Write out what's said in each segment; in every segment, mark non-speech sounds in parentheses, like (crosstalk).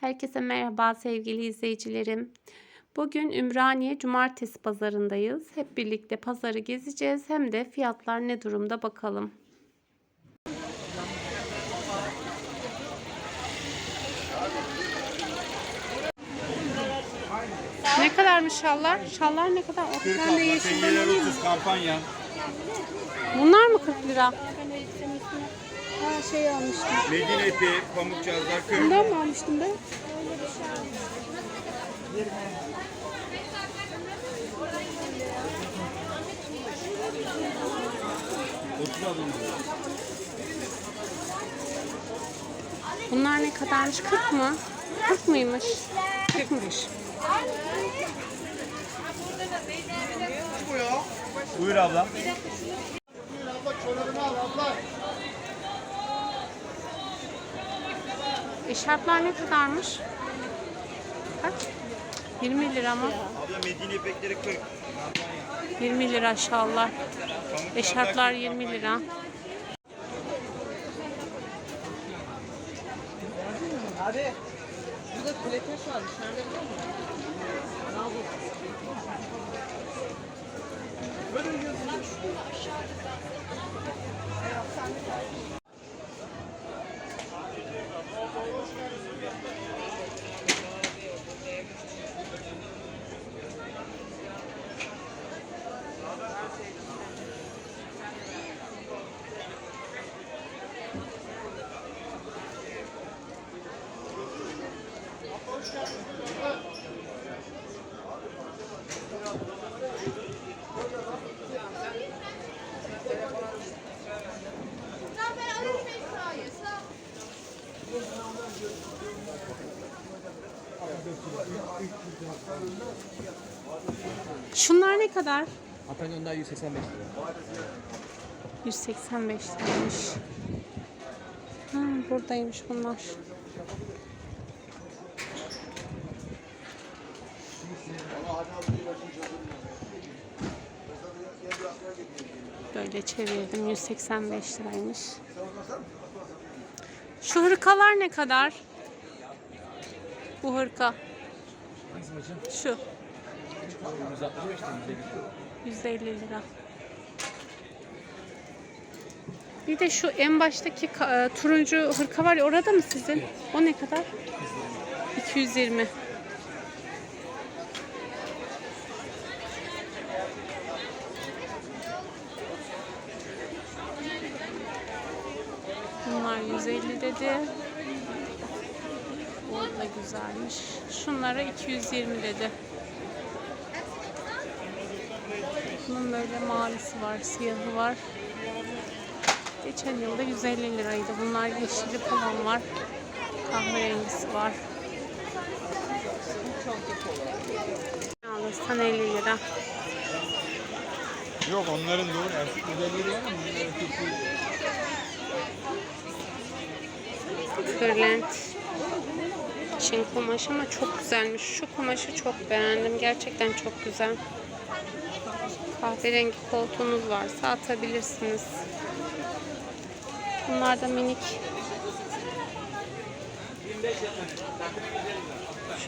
Herkese merhaba sevgili izleyicilerim. Bugün Ümraniye Cumartesi pazarındayız. Hep birlikte pazarı gezeceğiz. Hem de fiyatlar ne durumda bakalım. Ne kadarmış şallar? Şallar ne kadar? O 40 tane abla, yeşil penyeler değil mi? 30 kampanya. Bunlar mı 40 lira? Ha şey almıştım. Medine ipi, pamuk cihazlar 40. Bundan mı almıştım ben? Bunlar ne kadarmış? 40 mı? 40 mıymış? 40'mış. Buyur abla. Eşarplar ne kadarmış? Kaç? 20 lira mı? Abla Medine ipekleri 40. 20 lira şallar. Eşarplar cihazlar 20 lira. Şunlar ne kadar? Apenyonlar 185 lira. 185 liraymış. Ha, buradaymış bunlar. Böyle çevirdim. 185 liraymış. Şu hırkalar ne kadar? Bu hırka. Hangisi? Şu. 165 lira. 150 lira. Bir de şu en baştaki e, turuncu hırka var ya orada mı sizin? O ne kadar? 220. Bunlar 150 dedi. Güzelmiş. Şunlara 220 dedi. Bunun böyle mavisi var, siyahı var. Geçen yılda 150 liraydı. Bunlar yeşili falan var. Kahverengisi var. Alırsan 50 lira. Yok onların doğru erkek modelleri var ama erkek. Kırlent. Çin kumaşı ama çok güzelmiş. Şu kumaşı çok beğendim. Gerçekten çok güzel. Kahverengi koltuğunuz varsa atabilirsiniz. Bunlar da minik.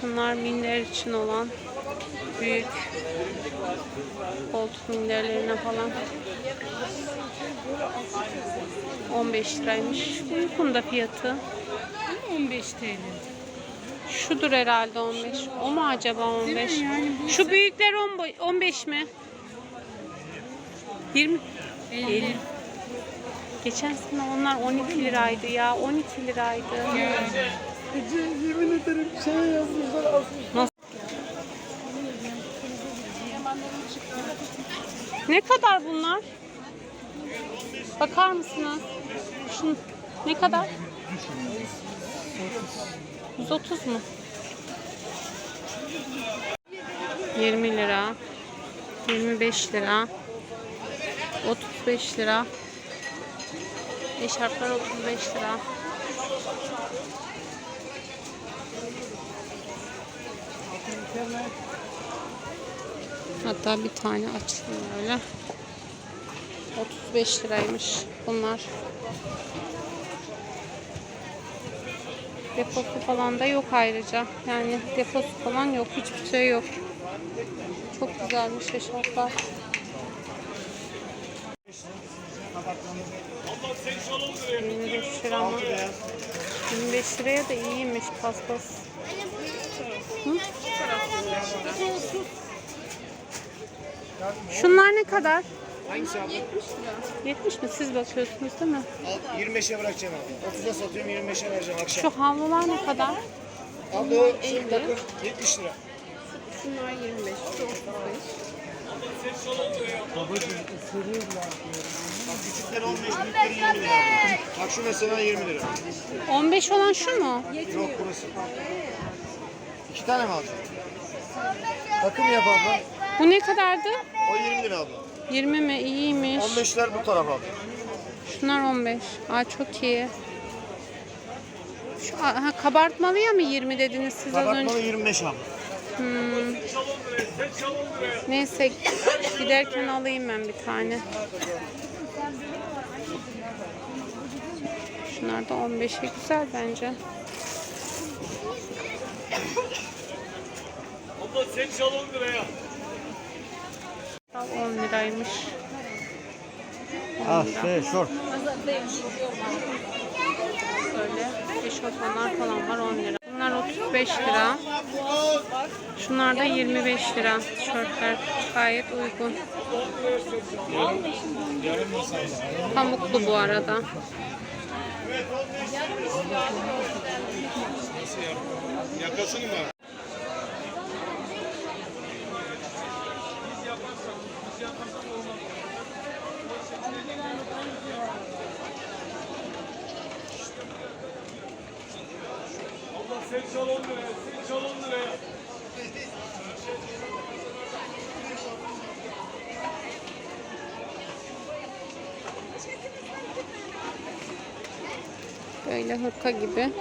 Şunlar minder için olan büyük koltuk minderlerine falan 15 liraymış. Uygun da fiyatı. 15 TL. Şudur herhalde 15. O mu acaba 15? Şu büyükler 10 15 mi? 20 50. Geçen sene onlar 12 liraydı ya. 12 liraydı. Yemin ederim şey yazmışlar? Ne kadar bunlar? Bakar mısınız? Şun ne kadar? 130 mu? 20 lira. 25 lira. 35 lira. Eşarplar 35 lira. Hatta bir tane açayım öyle. 35 liraymış bunlar. Deposu falan da yok ayrıca. Yani deposu falan yok. Hiçbir şey yok. Çok güzelmiş eşarplar. 25 lira mı? 25 liraya da iyiymiş paspas. Şunlar ne kadar? Hangisi abla? 70 mi? Siz bakıyorsunuz değil mi? Al, 25'e bırakacağım abla. 30'a satıyorum 25'e vereceğim akşam. Şu havlular ne kadar? Abla o şu takım 70 lira. Şunlar 25, şu 35. Bak küçükler 15, büyükleri 20 lira. Bak şu mesela 20 lira. 15 olan şu mu? Yok burası. İki tane mi alacaksın? Takım yap abla. Bu ne kadardı? O 20 lira abla. 20 mi? İyiymiş. 15'ler bu taraf abla. Şunlar 15. Aa çok iyi. Şu ha, kabartmalıya mı 20 dediniz siz az önce? Kabartmalı 25 abla. Hmm. Neyse giderken alayım ben bir tane. Şunlar da 15'e güzel bence. Abla sen çal 10 liraya. 10 liraymış. Ah şey şort. Böyle eşofmanlar falan var 10 lira. Bunlar 35 lira. Şunlar da 25 lira. Tişörtler gayet uygun. Pamuklu bu arada. Yakasın mı? Çal 10 liraya. Sen çal 10 liraya. Böyle hırka gibi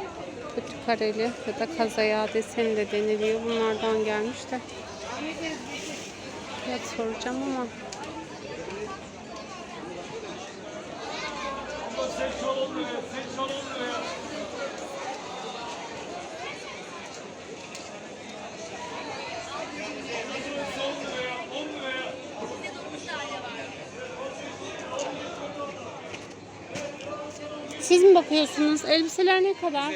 kötü kareli ya da kazaya deseni de deniliyor. Bunlardan gelmiş de. Fiyat soracağım ama Abla sen çal 10 liraya. Sen çal 10 liraya. Burası 10 liraya. 10 liraya. Siz mi bakıyorsunuz? Elbiseler ne kadar?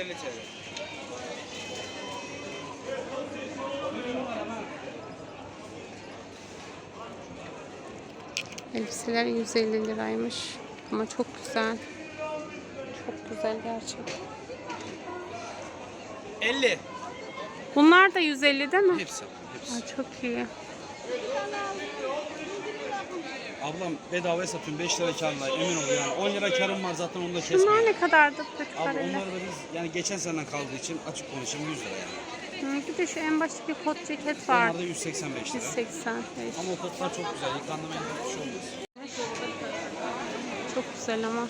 Elbiseler 150 liraymış. Ama çok güzel. Çok güzel gerçekten. 50. Bunlar da 150 değil mi? Hepsi. Hepsi. Ay, çok iyi. Ablam bedavaya satıyorum 5 lira karla emin ol yani. 10 lira karım var zaten onu da Bunlar kesmiyorum. ne kadardı kötü Abi onlar da biz yani geçen seneden kaldığı için açık konuşayım 100 lira yani. Hı, Bir de şu en başta bir kot ceket var. Onlar da 185 lira. 185. Ama o kotlar çok güzel. Yıkandı mı bir şey olmaz. Çok güzel ama.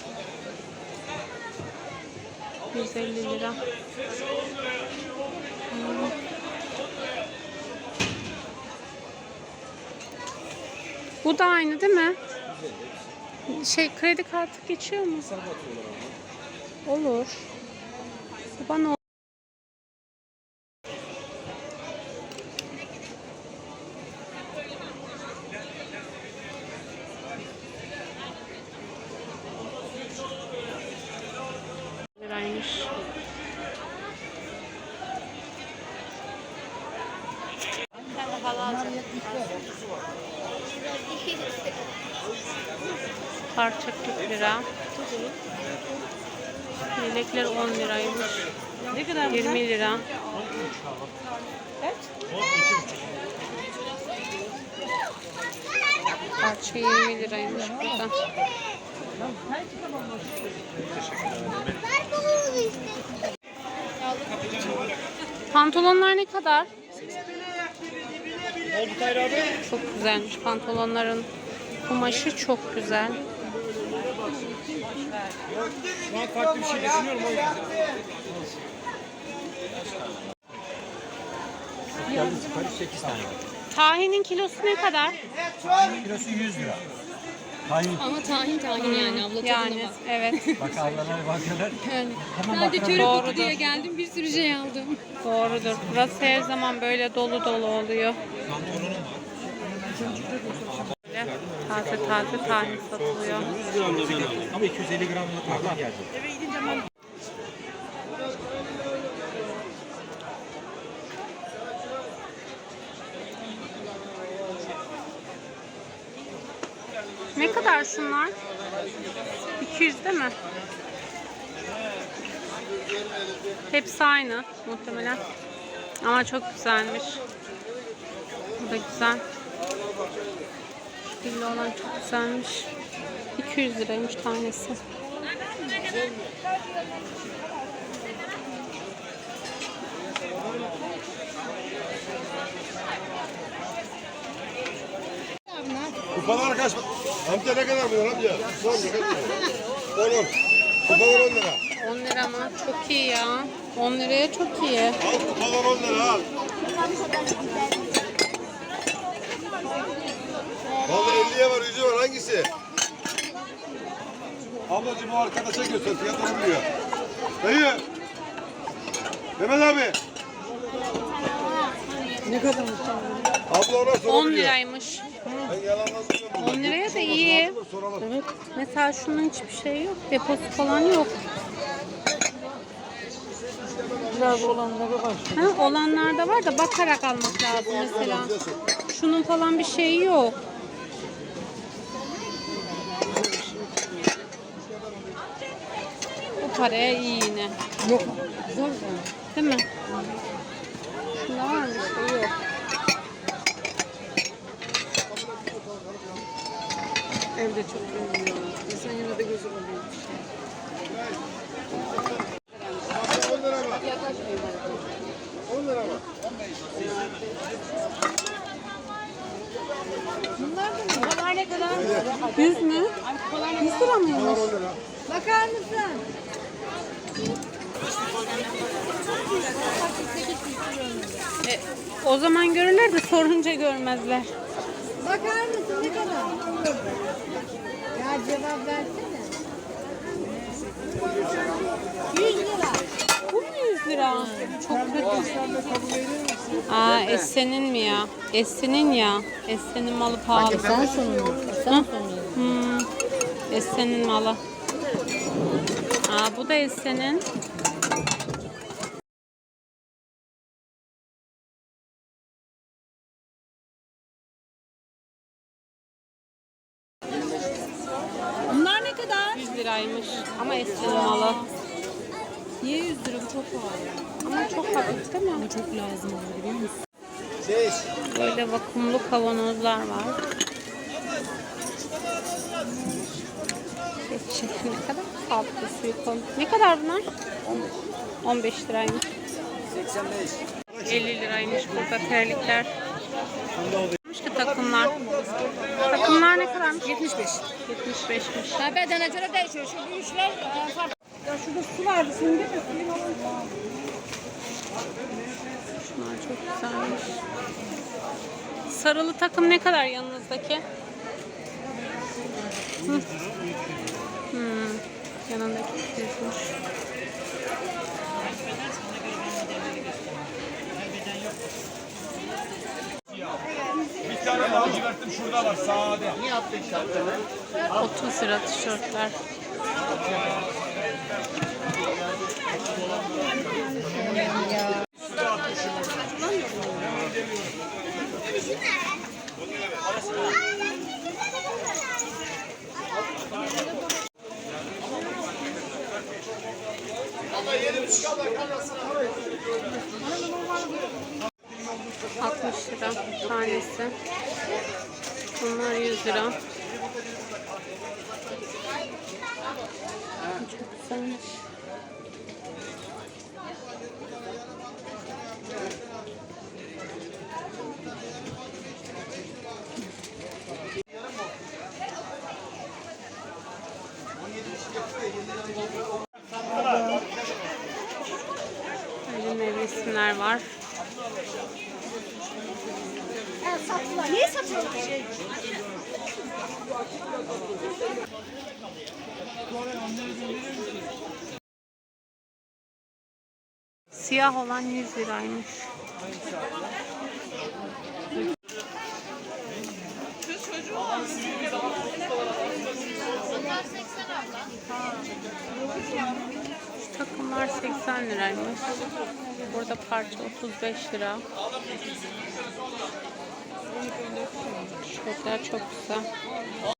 150 lira. Bu da aynı değil mi? Şey kredi kartı geçiyor mu? Olur. Bu bana liraymış. Parça 40 lira. Yelekler 10 liraymış. Ne kadar 20 lira. Parça 20 liraymış burada. Pantolonlar ne kadar? Çok güzelmiş pantolonların kumaşı çok güzel. Şu an farklı bir şey düşünüyorum o yüzden. Tahinin kilosu ne kadar? Kilosu 100 lira. Ama tahin tahin yani abla tadına Yani bak. evet (laughs) Bak ablalar bakıyorlar. Yani. Hemen Ben de Doğrudur. kutu diye geldim bir sürü şey aldım. doğrudur. Burası her zaman böyle dolu dolu oluyor. Taze taze tahin satılıyor. Ama 250 gramlık abla geldi. Ne kadar şunlar? 200 değil mi? Hepsi aynı muhtemelen. Ama çok güzelmiş. Bu da güzel. Dilli olan çok güzelmiş. 200 liraymış tanesi. Kupalar kaç? Amca ne kadar bunlar amca? Sor ne kadar? Oğlum. Kupalar 10 lira. 10 lira mı? Çok iyi ya. 10 liraya çok iyi. Al kupalar 10 lira al. Vallahi 50'ye var 100'e var hangisi? Ablacığım o arkadaşa göster fiyatını biliyor. Dayı. Mehmet abi. Ne kadar? Abla ona 10 sorabiliyor. liraymış. Ben yalandan söylüyorum. 10 liraya da iyi. Soralım. Evet. Mesela şunun hiçbir şey yok. Deposu falan yok. Biraz olanları var. Ha, olanlarda var da bakarak almak lazım mesela. Şunun falan bir şeyi yok. Paraya iyi yine. Yok. Zor mu? Değil mi? Şunda var mı? şey? Yok. Evde çok ünlü. İnsan yine de gözü oluyor. 10 lira mı? 10 lira mı? Bunlar ne kadar? 100 mü? 100 lira mıymış? Bakar mısın? E, o zaman görürler de sorunca görmezler. Bakar mısın ne kadar? Ya cevap versene. 100 lira. Bu mu 100 lira? Çok kötü. Aa Essen'in mi ya? Essen'in ya. Essen'in malı pahalı. Sen sonunu. Sen sonunu. Hmm. Essen'in malı. Aa bu da Essen'in. Bunlar ne kadar? 100 liraymış. Ama Essen'in malı. Niye 100 lira? Bu çok pahalı. Ama çok hafif değil mi? Ama çok lazım olur biliyor musun? Böyle vakumlu kavanozlar var. Geçin. Ne kadar tatlı silikon. Ne kadar bunlar? 15 liraymış. 50 liraymış burada terlikler. İşte takımlar. Takımlar ne kadarmış? 75. 75'miş. Ya bedene göre değişiyor. Şu büyükler farklı. Ya şurada su vardı. Şimdi değil mi? Şunlar çok güzelmiş. Sarılı takım ne kadar yanınızdaki? Hı. Hmm. Yanındaki düzmüş. Bir tane lacivertim şurada var sade. 30 lira tişörtler. Altmış lira tanesi. Bunlar 100 lira. Çok güzelmiş. Böyle nevresimler var. Niye satıyorlar? Siyah olan 100 liraymış. Şu takımlar 80 liraymış. Burada parça 35 lira. Şurada çok güzel.